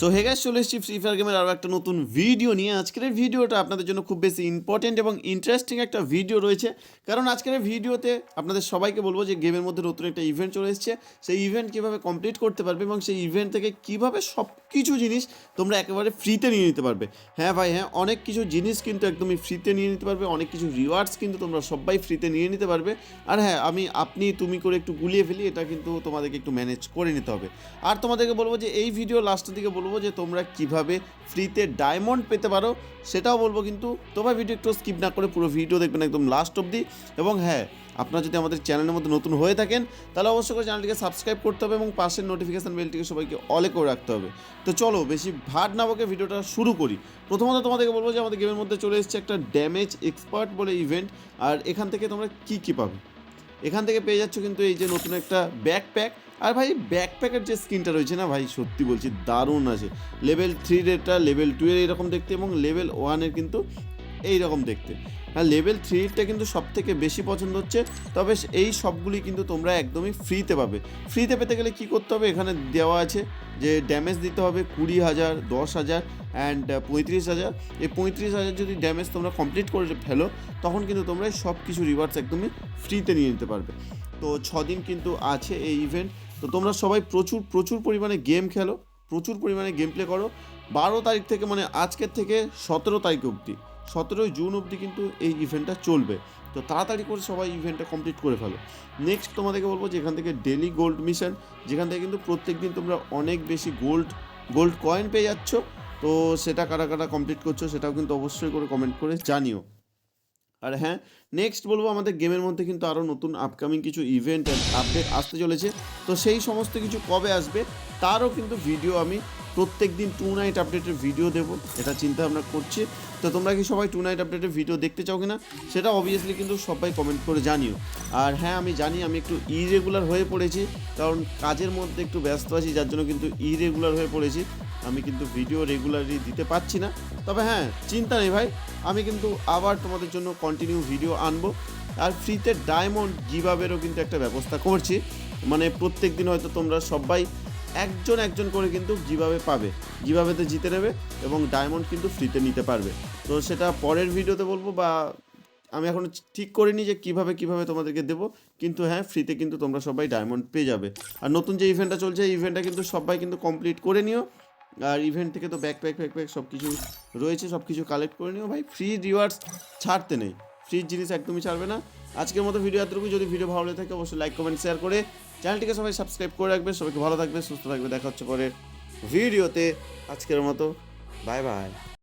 So hey guys চলে এসেছি free fire গেমের আরও একটা নতুন ভিডিও নিয়ে। আজকের ভিডিওটা আপনাদের জন্য খুব বেশি ইম্পর্টেন্ট এবং ইন্টারেস্টিং একটা ভিডিও রয়েছে। কারণ আজকের ভিডিওতে আপনাদের সবাইকে বলব যে গেমের মধ্যে নতুন একটা ইভেন্ট চলে এসেছে। সেই ইভেন্ট কীভাবে কমপ্লিট করতে পারবে এবং সেই ইভেন্ট থেকে কীভাবে সব কিছু জিনিস তোমরা একেবারে ফ্রিতে নিয়ে নিতে পারবে। হ্যাঁ ভাই হ্যাঁ অনেক কিছু জিনিস কিন্তু একদমই ফ্রিতে নিয়ে নিতে পারবে। অনেক কিছু রিওয়ার্ডস কিন্তু তোমরা সবাই ফ্রিতে নিয়ে নিতে পারবে। আর হ্যাঁ আমি, আপনি, তুমি করে একটু গুলিয়ে ফেলি, এটা কিন্তু তোমাদেরকে একটু ম্যানেজ করে নিতে হবে। আর তোমাদেরকে বলব যে এই ভিডিও লাস্টের দিকে বলব যে তোমরা কীভাবে ফ্রিতে ডায়মন্ড পেতে পারো, সেটাও বলব কিন্তু তোমার ভিডিও একটু স্কিপ না করে পুরো ভিডিও দেখবেন একদম লাস্ট অবধি। এবং হ্যাঁ আপনারা যদি আমাদের চ্যানেলের মধ্যে নতুন হয়ে থাকেন, তাহলে অবশ্যই করে চ্যানেলটিকে সাবস্ক্রাইব করতে হবে এবং পাশের নোটিফিকেশান বেলটিকে সবাইকে অলে করে রাখতে হবে। তো চলো, বেশি ভাট না বকে ভিডিওটা শুরু করি। প্রথমত তোমাদেরকে বলব যে আমাদের গেমের মধ্যে চলে এসেছে একটা ড্যামেজ এক্সপার্ট বলে ইভেন্ট আর এখান থেকে তোমরা কী কী পাবে? এখান থেকে পেয়ে যাচ্ছ কিন্তু এই যে নতুন একটা ব্যাকপ্যাক আর ভাই ব্যাকপ্যাকের যে স্কিনটা রয়েছে না ভাই, সত্যি বলছি, দারুণ আছে। লেভেল থ্রির এটা লেভেল টু এর এরকম দেখতে এবং লেভেল ওয়ানের কিন্তু এই রকম দেখতে হ্যাঁ লেভেল থ্রিটা কিন্তু সব থেকে বেশি পছন্দ হচ্ছে, তবে এই সবগুলি কিন্তু তোমরা একদমই ফ্রিতে পাবে। ফ্রিতে পেতে গেলে কি করতে হবে? এখানে দেওয়া আছে যে ড্যামেজ দিতে হবে কুড়ি হাজার, দশ হাজার। অ্যান্ড পঁয়ত্রিশ হাজার। এই পঁয়ত্রিশ হাজার যদি ড্যামেজ তোমরা কমপ্লিট করে ফেলো, তখন কিন্তু তোমরা সব কিছু রিওয়ার্ডস একদমই ফ্রিতে নিয়ে নিতে পারবে। তো ছদিন কিন্তু আছে এই ইভেন্ট তো তোমরা সবাই প্রচুর প্রচুর পরিমাণে গেম খেলো, প্রচুর পরিমাণে গেম প্লে করো। বারো তারিখ থেকে মানে আজকের থেকে সতেরো তারিখ অবধি, সতেরোই জুন অবধি কিন্তু এই ইভেন্টটা চলবে। তো তাড়াতাড়ি করে সবাই ইভেন্টটা কমপ্লিট করে ফেলো। নেক্সট তোমাদেরকে বলব যে এখান থেকে ডেলি গোল্ড মিশন যেখান থেকে কিন্তু প্রত্যেক দিন তোমরা অনেক বেশি গোল্ড গোল্ড কয়েন পেয়ে যাচ্ছ। তো সেটা কারা কারা কমপ্লিট করছ সেটাও কিন্তু অবশ্যই করে কমেন্ট করে জানিও। আর হ্যাঁ নেক্সট বলব আমাদের গেমের মধ্যে কিন্তু আরও নতুন আপকামিং কিছু ইভেন্ট আপডেট আসতে চলেছে। তো সেই সমস্ত কিছু কবে আসবে তারও কিন্তু ভিডিও আমি প্রত্যেক দিন টু নাইট আপডেটের ভিডিও দেবো, এটা চিন্তা ভাবনা করছি। তো তোমরা কি সবাই টু নাইট আপডেটের ভিডিও দেখতে চাও কিনা সেটা অবভিয়াসলি কিন্তু সবাই কমেন্ট করে জানিও। আর হ্যাঁ আমি জানি আমি একটু ইরেগুলার হয়ে পড়েছি, কারণ কাজের মধ্যে একটু ব্যস্ত আছি, যার জন্য কিন্তু ইরেগুলার হয়ে পড়েছি। আমি কিন্তু ভিডিও রেগুলারলি দিতে পারছি না। তবে হ্যাঁ চিন্তা নেই ভাই। আমি কিন্তু আবার তোমাদের জন্য কন্টিনিউ ভিডিও আনব। আর ফ্রিতে ডায়মন্ড গিভাবেরও কিন্তু একটা ব্যবস্থা করছি। মানে প্রত্যেক দিন হয়তো তোমরা সবাই একজন একজন করে কিন্তু গিভাবে পাবে। গিভাবেতে জিতে নেবে এবং ডায়মন্ড কিন্তু ফ্রিতে নিতে পারবে। তো সেটা পরের ভিডিওতে বলব বা আমি এখন ঠিক করিনি যে কীভাবে কীভাবে তোমাদেরকে দেবো। কিন্তু হ্যাঁ ফ্রিতে কিন্তু তোমরা সবাই ডায়মন্ড পেয়ে যাবে। আর নতুন যে ইভেন্টটা চলছে, এই ইভেন্টটা কিন্তু সবাই কিন্তু কমপ্লিট করে নিও। আর ইভেন্ট থেকে তো ব্যাক ব্যাকপ্যাক ব্যাকপ্যাক সব কিছু রয়েছে সব কিছু কালেক্ট করে নিও ভাই। ফ্রি রিওয়ার্ডস ছাড়তে নেই। ফ্রি জিনিস একদমই ছাড়বে না। আজকের মতো ভিডিও এতটুকু যদি ভিডিও ভালো লাগে থাকে, অবশ্যই লাইক কমেন্ট শেয়ার করে চ্যানেলটিকে সবাই সাবস্ক্রাইব করে রাখবে। সবাইকে ভালো থাকবে, সুস্থ থাকবে। দেখা হচ্ছে পরে ভিডিওতে আজকের মতো। Bye bye